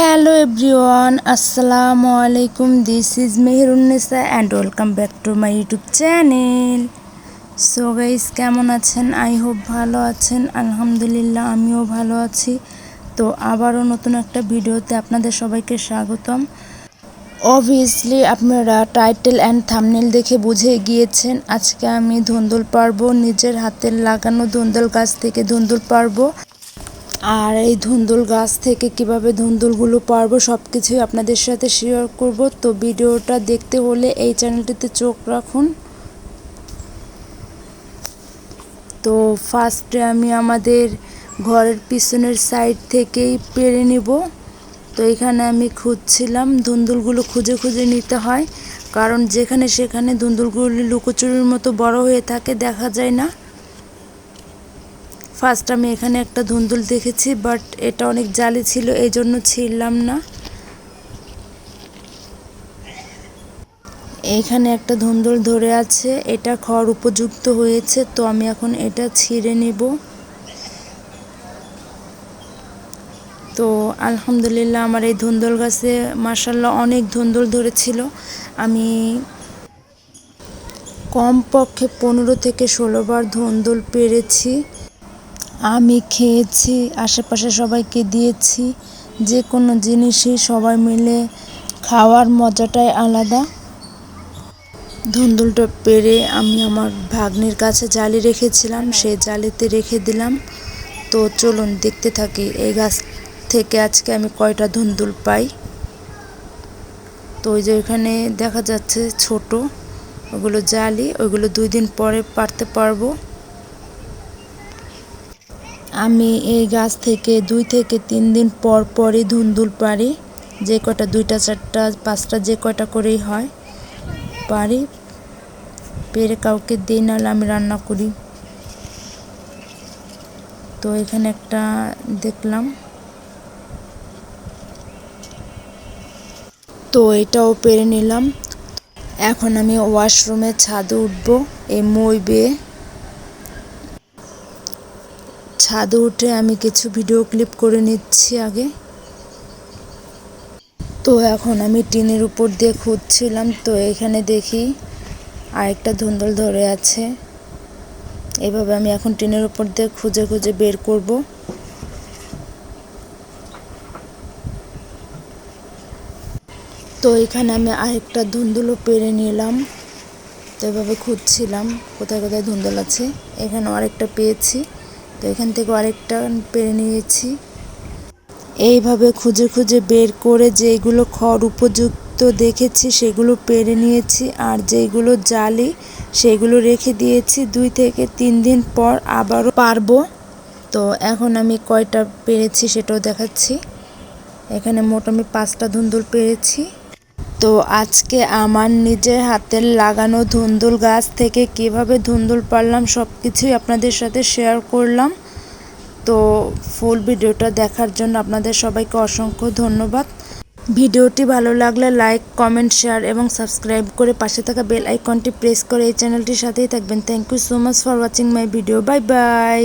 Hello everyone আসসালামু আলাইকুম this is Meherunnesa and welcome back to my YouTube channel so guys কেমন আছেন? I hope ভালো আছেন। আলহামদুলিল্লাহ, আমিও ভালো আছি। তো আবারও নতুন একটা ভিডিওতে আপনাদের সবাইকে স্বাগতম। অবভিয়াসলি আপনারা টাইটেল অ্যান্ড থামনেল দেখে বুঝে গিয়েছেন। আজকে আমি ধুন্দুল পারব, নিজের হাতের লাগানো ধুন্দুল গাছ থেকে ধুন্দুল পারব। আর এই ধুন্দুল গাছ থেকে কীভাবে ধুন্দুলগুলো পারব সব কিছুই আপনাদের সাথে শেয়ার করব। তো ভিডিওটা দেখতে হলে এই চ্যানেলটিতে চোখ রাখুন। তো ফার্স্টে আমি আমাদের ঘরের পিছনের সাইড থেকেই পেরে নিব। তো এখানে আমি খুঁজছিলাম, ধুন্দুলগুলো খুঁজে খুঁজে নিতে হয়। কারণ যেখানে সেখানে ধুন্দুলগুলি লুকোচুরির মতো বড় হয়ে থাকে দেখা যায় না। ফার্স্ট আমি এখানে একটা ধুন্দুল দেখেছি বাট এটা অনেক জালি ছিল, এই জন্য ছিঁড়লাম না। এখানে একটা ধুন্দুল ধরে আছে, এটা খড় উপযুক্ত হয়েছে, তো আমি এখন এটা ছিঁড়ে নেব। তো আলহামদুলিল্লাহ আমার এই ধুন্দুল গাছে মাসাল্লাহ অনেক ধুন্দুল ধরেছিল। আমি কমপক্ষে পনেরো থেকে ষোলোবার ধুন্দুল পেরেছি। আমি খেয়েছি, আশেপাশে সবাইকে দিয়েছি, যে কোনো জিনিসই সবাই মিলে খাওয়ার মজাটাই আলাদা। ধুন্দুলটা পেরে আমি আমার ভাগ্নির কাছে জালি রেখেছিলাম সেই জালিতে রেখে দিলাম। তো চলুন দেখতে থাকি, এই গাছ থেকে আজকে আমি কয়টা ধুন্দুল পাই। তো ওই যে ওইখানে দেখা যাচ্ছে ছোট, ওগুলো জালি, ওইগুলো দুই দিন পরে পারতে পারব। আমি এই গাছ থেকে দুই থেকে তিন দিন পর পরই ধুন্দুল পারি যে কটা দুইটা, চারটা, পাঁচটা, যে কটা করেই হয় পারি পেরে কাউকে দিই, নাহলে আমি রান্না করি। তো এখানে একটা দেখলাম। তো এটাও পেরে নিলাম। এখন আমি ওয়াশরুমে ছাদে উঠবো, এই মই বেয়ে। ছাদে উঠে আমি কিছু ভিডিও ক্লিপ করে নিচ্ছি আগে। তো এখন আমি টিনের উপর দিয়ে খুঁজছিলাম, তো এখানে দেখি আরেকটা ধুন্দল ধরে আছে। এভাবে আমি এখন টিনের উপর দিয়ে খুঁজে খুঁজে বের করব। তো এখানে আমি আরেকটা ধুন্দুলও পেরে নিলাম। তো এভাবে খুঁজছিলাম কোথায় কোথায় ধুন্দল আছে। এখানে আরেকটা পেয়েছি। তো এখান থেকে আরেকটা পেরে নিয়েছি। এইভাবে খুঁজে খুঁজে বের করে যেগুলো খড় উপযুক্ত দেখেছি, সেগুলো পেরে নিয়েছি। আর যেগুলো জালি, সেগুলো রেখে দিয়েছি। দুই থেকে তিন দিন পর আবারও পারব। তো এখন আমি কয়টা পেরেছি সেটাও দেখাচ্ছি। এখানে মোট আমি পাঁচটা ধুন্দুল পেরেছি। তো আজকে আমার নিজের হাতের লাগানো ধুন্দুল গাছ থেকে কীভাবে ধুন্দুল পারলাম সব কিছুই আপনাদের সাথে শেয়ার করলাম। তো ফুল ভিডিওটা দেখার জন্য আপনাদের সবাইকে অসংখ্য ধন্যবাদ। ভিডিওটি ভালো লাগলে লাইক কমেন্ট শেয়ার এবং সাবস্ক্রাইব করে পাশে থাকা বেল আইকনটি প্রেস করে এই চ্যানেলটির সাথেই থাকবেন। Thank you so much for watching my video bye bye